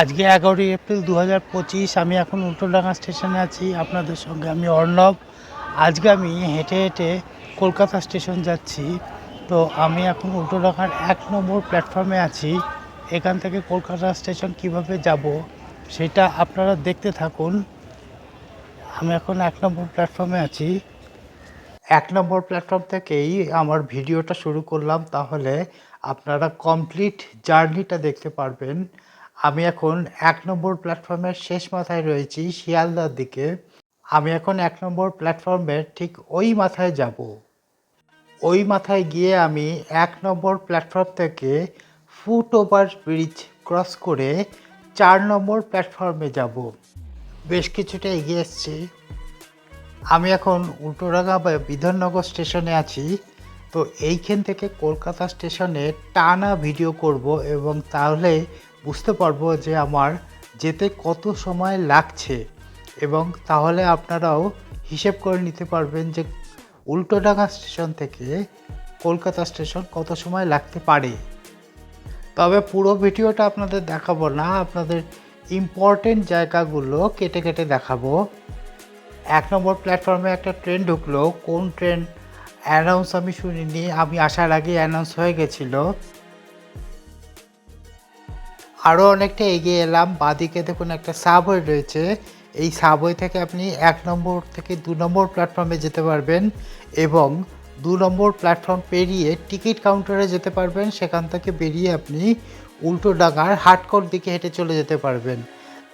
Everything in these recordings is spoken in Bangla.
আজকে এগারোই এপ্রিল দু হাজার পঁচিশ, আমি এখন উল্টোডাঙ্গা স্টেশনে আছি আপনাদের সঙ্গে। আমি অর্ণব। আজকে আমি হেঁটে হেঁটে কলকাতা স্টেশন যাচ্ছি। তো আমি এখন উল্টোডাঙ্গার এক নম্বর প্ল্যাটফর্মে আছি। এখান থেকে কলকাতা স্টেশন কীভাবে যাব সেটা আপনারা দেখতে থাকুন। আমি এখন এক নম্বর প্ল্যাটফর্মে আছি। এক নম্বর প্ল্যাটফর্ম থেকেই আমার ভিডিওটা শুরু করলাম, তাহলে আপনারা কমপ্লিট জার্নিটা দেখতে পারবেন। আমি এখন এক নম্বর প্ল্যাটফর্মের শেষ মাথায় রয়েছি শিয়ালদার দিকে। আমি এখন এক নম্বর প্ল্যাটফর্মের ঠিক ওই মাথায় যাব। ওই মাথায় গিয়ে আমি এক নম্বর প্ল্যাটফর্ম থেকে ফুট ওভার ব্রিজ ক্রস করে চার নম্বর প্ল্যাটফর্মে যাব। বেশ কিছুটা এগিয়ে এসেছি। আমি এখন উল্টোডাঙ্গা বা বিধাননগর স্টেশনে আছি। তো এইখান থেকে কলকাতা স্টেশনে টানা ভিডিও করব এবং তাহলে বুঝতে পারব যে আমার যেতে কত সময় লাগছে এবং তাহলে আপনারাও হিসেব করে নিতে পারবেন যে উল্টোডাঙ্গা স্টেশন থেকে কলকাতা স্টেশন কত সময় লাগতে পারে। তবে পুরো ভিডিওটা আপনাদের দেখাবো না, আপনাদের ইম্পর্টেন্ট জায়গাগুলো কেটে কেটে দেখাবো। এক নম্বর প্ল্যাটফর্মে একটা ট্রেন ঢুকলো, কোন ট্রেন অ্যানাউন্স আমি শুনিনি, আমি আসার আগে অ্যানাউন্স হয়ে গেছিল। আরও অনেকটা এগিয়ে এলাম। বাদিকে দেখুন একটা সাবওয়ে রয়েছে। এই সাবওয়ে থেকে আপনি এক নম্বর থেকে দু নম্বর প্ল্যাটফর্মে যেতে পারবেন এবং দু নম্বর প্ল্যাটফর্ম পেরিয়ে টিকিট কাউন্টারে যেতে পারবেন। সেখান থেকে বেরিয়ে আপনি উল্টো ডাঙার হাটকোর দিকে হেঁটে চলে যেতে পারবেন।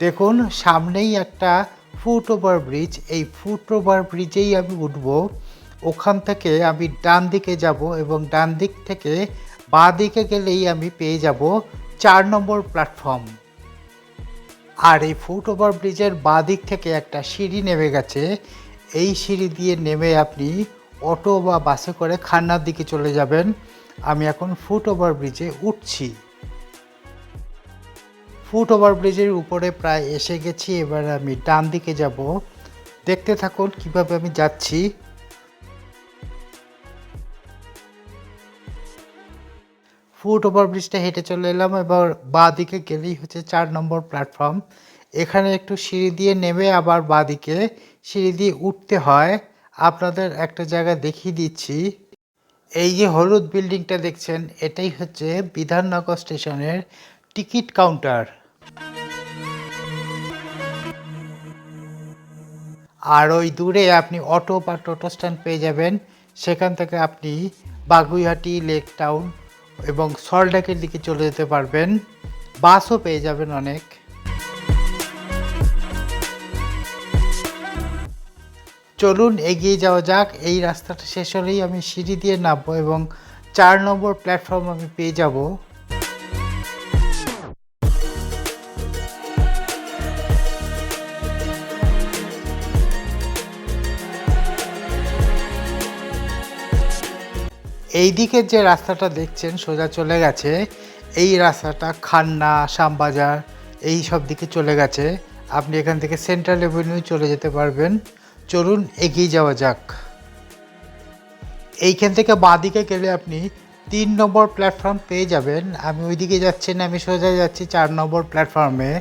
দেখুন, সামনেই একটা ফুট ওভার ব্রিজ এই ফুট ওভার ব্রিজেই আমি উঠব। ওখান থেকে আমি ডান দিকে যাব এবং ডান দিক থেকে বাঁ দিকে গেলেই আমি পেয়ে যাব। চার নম্বর প্ল্যাটফর্ম আর এই ফুট ওভার ব্রিজের বাঁ দিক থেকে একটা সিঁড়ি নেমে গেছে। এই সিঁড়ি দিয়ে নেমে আপনি অটো বা বাসে করে খান্নার দিকে চলে যাবেন। আমি এখন ফুট ওভার ব্রিজে উঠছি। ফুট ওভার ব্রিজের উপরে প্রায় এসে গেছি। এবার আমি ডান দিকে যাব। দেখতে থাকুন কীভাবে আমি যাচ্ছি। ফুট ওভার ব্রিজটা হেঁটে চলে এলাম, এবার বাঁ দিকে গেলেই হচ্ছে চার নম্বর প্ল্যাটফর্ম এখানে একটু সিঁড়ি দিয়ে নেমে আবার বাঁ দিকে সিঁড়ি দিয়ে উঠতে হয়। আপনাদের একটা জায়গা দেখিয়ে দিচ্ছি। এই যে হলুদ বিল্ডিংটা দেখছেন, এটাই হচ্ছে বিধাননগর স্টেশনের টিকিট কাউন্টার। আর ওই দূরে আপনি অটো বা টোটো স্ট্যান্ড পেয়ে যাবেন। সেখান থেকে আপনি বাগুইহাটি, লেক টাউন এবং সল্টলেকের দিকে চলে যেতে পারবেন। বাসও পেয়ে যাবেন অনেক। চলুন এগিয়ে যাওয়া যাক। এই রাস্তাটা শেষ হলেই আমি সিঁড়ি দিয়ে নামবো এবং চার নম্বর প্ল্যাটফর্ম আমি পেয়ে যাব। এই দিকের যে রাস্তাটা দেখছেন, সোজা চলে গেছে। এই রাস্তাটা খান্না, শ্যামবাজার, এই সব দিকে চলে গেছে। আপনি এখান থেকে সেন্ট্রাল এভিনিউ চলে যেতে পারবেন। চলুন এগিয়ে যাওয়া যাক। এইখান থেকে বাঁ দিকে গেলে আপনি তিন নম্বর প্ল্যাটফর্ম পেয়ে যাবেন। আমি ওইদিকে যাচ্ছি না, আমি সোজা যাচ্ছি চার নম্বর প্ল্যাটফর্মে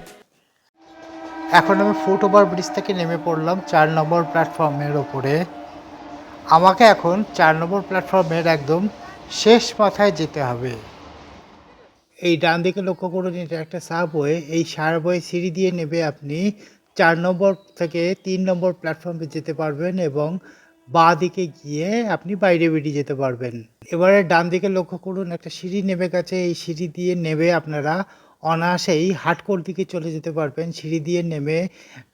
এখন আমি ফুট ওভার ব্রিজ থেকে নেমে পড়লাম চার নম্বর প্ল্যাটফর্মের ওপরে। আমাকে এখন চার নম্বর প্ল্যাটফর্মের একদম শেষ মাথায় যেতে হবে। এই ডান দিকে লক্ষ্য করুন, এটা একটা সাবওয়ে এই সাবওয়ে সিঁড়ি দিয়ে নেবে আপনি চার নম্বর থেকে তিন নম্বর প্ল্যাটফর্মে যেতে পারবেন এবং বাঁ দিকে গিয়ে আপনি বাইরে বেরিয়ে যেতে পারবেন। এবারে ডান দিকে লক্ষ্য করুন, একটা সিঁড়ি নেমে গেছে, এই সিঁড়ি দিয়ে নেবে আপনারা অনায়াসেই হাটকোর দিকে চলে যেতে পারবেন। সিঁড়ি দিয়ে নেমে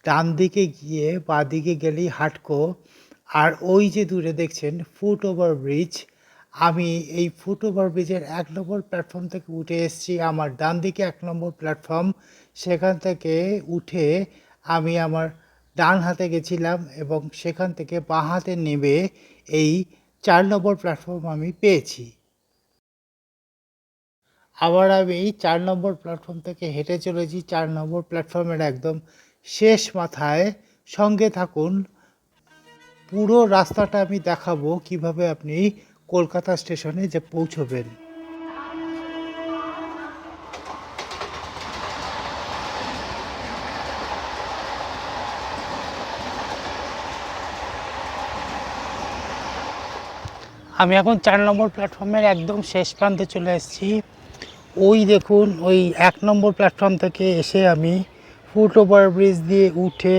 ডান দিকে গিয়ে বাঁ দিকে গেলেই হাটকো আর ওই যে দূরে দেখছেন ফুট ওভার ব্রিজ, আমি এই ফুট ওভার ব্রিজের এক নম্বর প্ল্যাটফর্ম থেকে উঠে এসেছি, আমার ডান দিকে এক নম্বর প্ল্যাটফর্ম সেখান থেকে উঠে আমি আমার ডান হাতে গেছিলাম এবং সেখান থেকে বাঁ হাতে নেবে এই চার নম্বর প্ল্যাটফর্ম আমি পেয়েছি। আবার আমি চার নম্বর প্ল্যাটফর্ম থেকে হেঁটে চলেছি, চার নম্বর প্ল্যাটফর্মের একদম শেষ মাথায় সঙ্গে থাকুন পুরো রাস্তাটা আমি দেখাবো কীভাবে আপনি কলকাতা স্টেশনে যে পৌঁছবেন। আমি এখন চার নম্বর প্ল্যাটফর্মের একদম শেষ প্রান্তে চলে এসেছি। ওই দেখুন, ওই এক নম্বর প্ল্যাটফর্ম থেকে এসে আমি ফুট ওভার ব্রিজ দিয়ে উঠে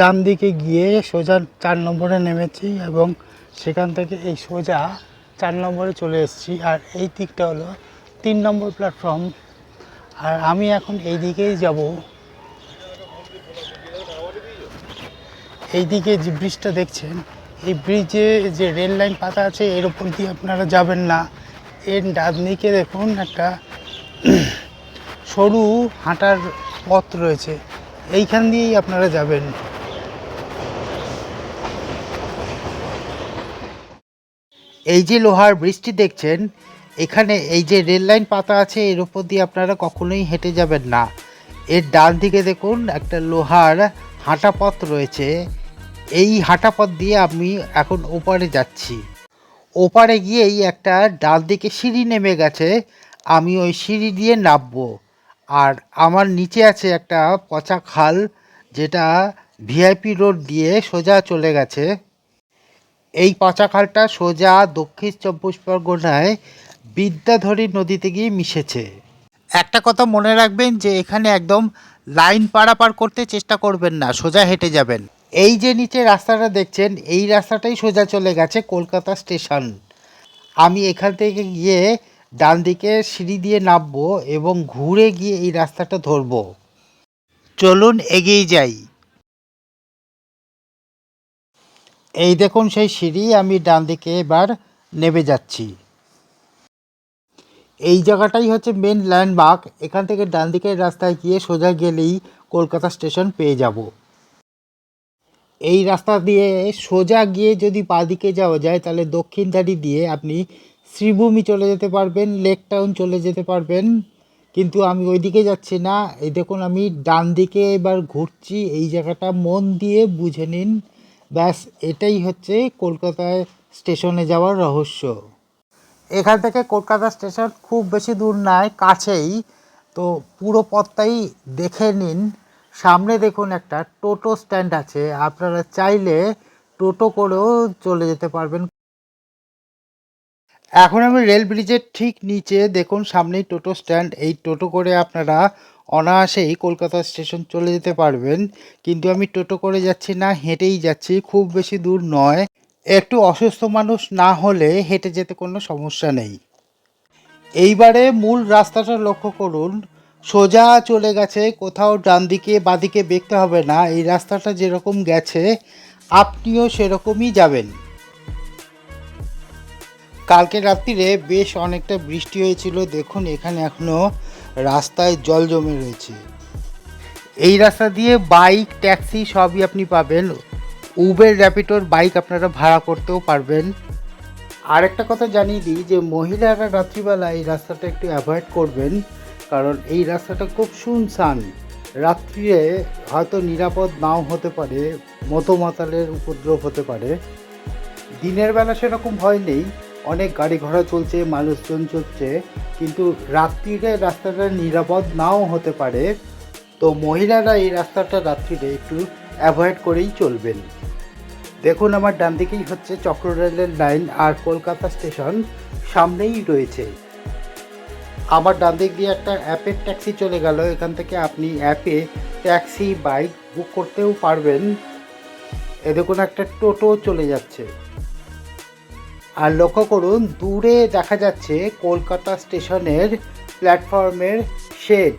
ডান দিকে গিয়ে সোজা চার নম্বরে নেমেছি এবং সেখান থেকে এই সোজা চার নম্বরে চলে এসেছি। আর এই দিকটা হলো তিন নম্বর প্ল্যাটফর্ম আর আমি এখন এই দিকেই যাব। এইদিকে যে ব্রিজটা দেখছেন, এই ব্রিজে যে রেল লাইন পাতা আছে, এর উপর দিয়ে আপনারা যাবেন না। এর ডান দিকে দেখুন একটা সরু হাঁটার পথ রয়েছে। এইখান দিয়েই আপনারা যাবেন। এই যে লোহার ব্রিজটি দেখছেন, এখানে এই যে রেল লাইন পাতা আছে, এর উপর দিয়ে আপনারা কখনোই হেঁটে যাবেন না। এর ডান দিকে দেখুন, একটা লোহার হাঁটা পথ রয়েছে। এই হাঁটা পথ দিয়ে আমি এখন ওপারে যাচ্ছি। ওপারে গিয়েই একটা ডান দিকে সিঁড়ি নেমে গেছে। আমি ওই সিঁড়ি দিয়ে নামবো। আর আমার নিচে আছে একটা পচা খাল, যেটা ভিআইপি রোড দিয়ে সোজা চলে গেছে। এই পচা খালটা সোজা দক্ষিণ চব্বিশ পরগনায় বিদ্যাধরী নদীতে গিয়ে মিশেছে। একটা কথা মনে রাখবেন যে এখানে একদম লাইন পারাপার করতে চেষ্টা করবেন না, সোজা হেঁটে যাবেন। এই যে নিচে রাস্তাটা দেখছেন, এই রাস্তাটাই সোজা চলে গেছে কলকাতা স্টেশন। আমি এখান থেকে গিয়ে ডান দিকে সিঁড়ি দিয়ে নামবো এবং ঘুরে গিয়ে এই রাস্তাটা ধরবো। চলুন এগিয়ে যাই। এই দেখুন সেই সিঁড়ি, আমি ডান দিকে এবার নেমে যাচ্ছি। এই জায়গাটাই হচ্ছে মেন ল্যান্ডমার্ক এখান থেকে ডান দিকের রাস্তায় গিয়ে সোজা গেলেই কলকাতা স্টেশন পেয়ে যাব। এই রাস্তা দিয়ে সোজা গিয়ে যদি বাঁদিকে যাওয়া যায়, তাহলে দক্ষিণ ধারি দিয়ে আপনি শ্রীভূমি চলে যেতে পারবেন লেক টাউন চলে যেতে পারবেন। কিন্তু আমি ওইদিকে যাচ্ছি না। এই দেখুন, আমি ডান দিকে এবার ঘুরছি। এই জায়গাটা মন দিয়ে বুঝে নিন। ব্যাস, এটাই হচ্ছে কলকাতায় স্টেশনে যাওয়ার রহস্য। এখান থেকে কলকাতা স্টেশন খুব বেশি দূর নয়, কাছেই। তো পুরো পথটাই দেখে নিন। সামনে দেখুন একটা টোটো স্ট্যান্ড আছে, আপনারা চাইলে টোটো করেও চলে যেতে পারবেন। এখন আমি রেল ব্রিজের ঠিক নিচে দেখুন সামনেই টোটো স্ট্যান্ড, এই টোটো করে আপনারা অনায়াসেই কলকাতা স্টেশন চলে যেতে পারবেন। কিন্তু আমি টোটো করে যাচ্ছি না, হেঁটেই যাচ্ছি, খুব বেশি দূর নয়। একটু অসুস্থ মানুষ না হলে হেঁটে যেতে কোনো সমস্যা নেই। এইবারে মূল রাস্তাটা লক্ষ্য করুন। সোজা চলে গেছে, কোথাও ডান দিকে বাদিকে দেখতে হবে না। এই রাস্তাটা যেরকম গেছে, আপনিও সেরকমই যাবেন। কালকে রাত্রিরে বেশ অনেকটা বৃষ্টি হয়েছিল। দেখুন, এখানে এখনও রাস্তায় জল জমে রয়েছে। এই রাস্তা দিয়ে বাইক, ট্যাক্সি সবই আপনি পাবেন। উবের, র্যাপিডোর বাইক আপনারা ভাড়া করতেও পারবেন। আরেকটা কথা জানিয়ে দিই যে, মহিলারা রাত্রিবেলা এই রাস্তাটা একটু অ্যাভয়েড করবেন, কারণ এই রাস্তাটা খুব শুনশান। রাত্রিরে হয়তো নিরাপদ নাও হতে পারে, মতো মাতালের উপদ্রব হতে পারে। দিনের বেলা সেরকম ভয় নেই। অনেক গাড়ি ঘোড়া চলছে, মানুষজন চলছে, কিন্তু রাত্রিরে রাস্তাটা নিরাপদ নাও হতে পারে, তো মহিলারা এই রাস্তাটা রাত্রিরে একটু অ্যাভয়েড করেই চলবেন। দেখুন আমার ডান দিকেই হচ্ছে চক্র রেলের লাইন আর কলকাতা স্টেশন সামনেই রয়েছে। আমার ডান দিক দিয়ে একটা অ্যাপের ট্যাক্সি চলে গেল, এখান থেকে আপনি অ্যাপে ট্যাক্সি, বাইক বুক করতেও পারবেন। এ দেখুন একটা টোটো চলে যাচ্ছে। আর লক্ষ্য করুন, দূরে দেখা যাচ্ছে কলকাতা স্টেশনের প্ল্যাটফর্মের শেড।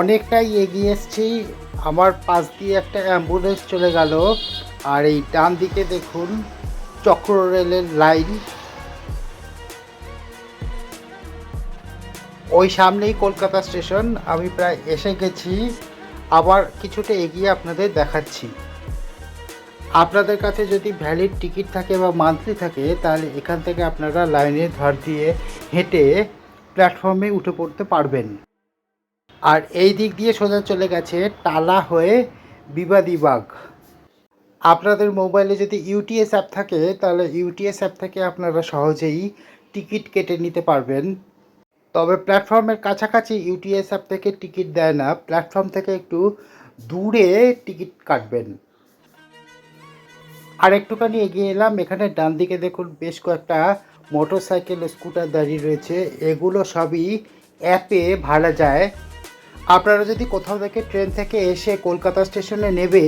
অনেকটাই এগিয়ে এসছি, আমার পাশ দিয়ে একটা অ্যাম্বুলেন্স চলে গেল, আর এই ডান দিকে দেখুন, চক্র রেলের লাইন। ওই সামনেই কলকাতা স্টেশন, আমি প্রায় এসে গেছি, আবার কিছুটা এগিয়ে আপনাদের দেখাচ্ছি। আপনাদের কাছে যদি ভ্যালিড টিকিট থাকে বা মান্থলি থাকে, তাহলে এখান থেকে আপনারা লাইনের ধার দিয়ে হেঁটে প্ল্যাটফর্মে উঠে পড়তে পারবেন। আর এই দিক দিয়ে সোজা চলে গেছে টালা হয়ে বিবাদীবাগ আপনাদের মোবাইলে যদি ইউটিএস অ্যাপ থাকে, তাহলে ইউটিএস অ্যাপ থেকে আপনারা সহজেই টিকিট কেটে নিতে পারবেন। তবে প্ল্যাটফর্মের কাছাকাছি ইউটিএস অ্যাপ থেকে টিকিট দেয় না প্ল্যাটফর্ম থেকে একটু দূরে টিকিট কাটবেন। আর একটুখানি এগিয়ে এলাম। এখানে ডান দিকে দেখুন বেশ কয়েকটা মোটর সাইকেল স্কুটার দাঁড়িয়ে রয়েছে। এগুলো সবই অ্যাপে ভাড়া যায়। আপনারা যদি কোথাও থেকে ট্রেন থেকে এসে কলকাতা স্টেশনে নেবে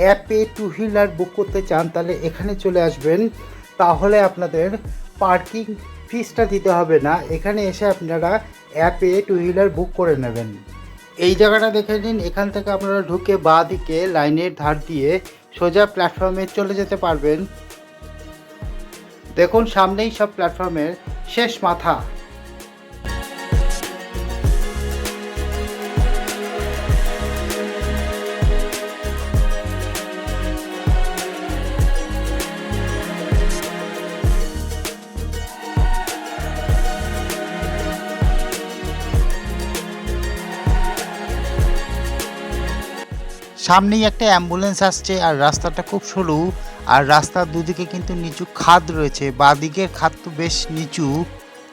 অ্যাপে টু হুইলার বুক করতে চান, তাহলে এখানে চলে আসবেন। তাহলে আপনাদের পার্কিং ফিসটা দিতে হবে না। এখানে এসে আপনারা অ্যাপে টু হুইলার বুক করে নেবেন। এই জায়গাটা দেখে নিন। এখান থেকে আপনারা ঢুকে বাঁ দিকে লাইনের ধার দিয়ে সোজা প্ল্যাটফর্মে চলে যেতে পারবেন। দেখুন সামনেই সব প্ল্যাটফর্মের শেষ মাথা। সামনেই একটা অ্যাম্বুলেন্স আসছে আর রাস্তাটা খুব সরু আর রাস্তার দুদিকে কিন্তু নিচু খাদ রয়েছে, বাঁদিকের খাদ তো বেশ নিচু।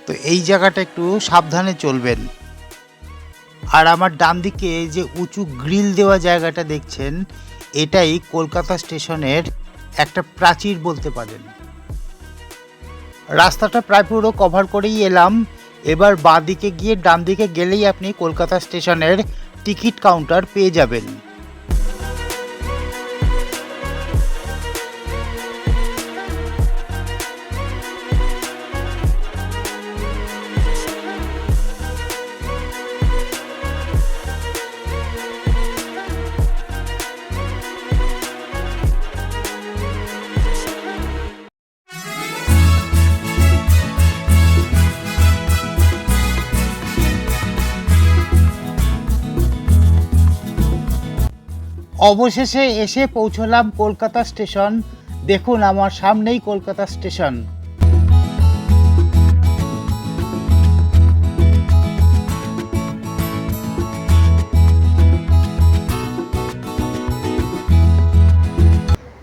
তো এই জায়গাটা একটু সাবধানে চলবেন। আর আমার ডান দিকে যে উঁচু গ্রিল দেওয়া জায়গাটা দেখছেন, এটাই কলকাতা স্টেশনের একটা প্রাচীর বলতে পারেন। রাস্তাটা প্রায় পুরো কভার করেই এলাম। এবার বাঁ দিকে গিয়ে ডান দিকে গেলেই আপনি কলকাতা স্টেশনের টিকিট কাউন্টার পেয়ে যাবেন। অবশেষে এসে পৌঁছলাম কলকাতা স্টেশন। দেখুন আমার সামনেই কলকাতা স্টেশন।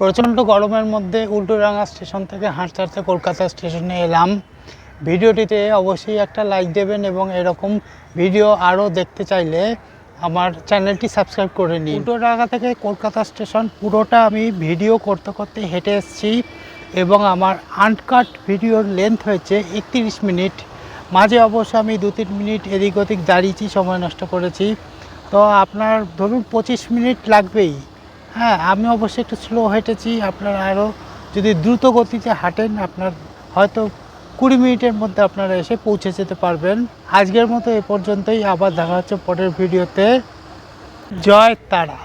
প্রচণ্ড গরমের মধ্যে উল্টোডাঙ্গা স্টেশন থেকে হাঁটতে হাঁটতে কলকাতা স্টেশনে এলাম। ভিডিওটিতে অবশ্যই একটা লাইক দেবেন এবং এরকম ভিডিও আরও দেখতে চাইলে আমার চ্যানেলটি সাবস্ক্রাইব করে নিন। উল্টোডাঙ্গা থেকে কলকাতা স্টেশন পুরোটা আমি ভিডিও করতে করতে হেঁটে এসেছি এবং আমার আনকাট ভিডিওর লেন্থ হয়েছে একত্রিশ মিনিট। মাঝে অবশ্য আমি দু তিন মিনিট এদিক ওদিক দাঁড়িয়েছি, সময় নষ্ট করেছি। তো আপনার ধরুন পঁচিশ মিনিট লাগবেই। হ্যাঁ আমি অবশ্যই একটু স্লো হেঁটেছি, আপনার আরও যদি দ্রুত গতিতে হাঁটেন, আপনার হয়তো কুড়ি মিনিটের মধ্যে আপনারা এসে পৌঁছে যেতে পারবেন। আজকের মতো এ পর্যন্তই। আবার দেখা হচ্ছে পরের ভিডিওতে। জয় তারা।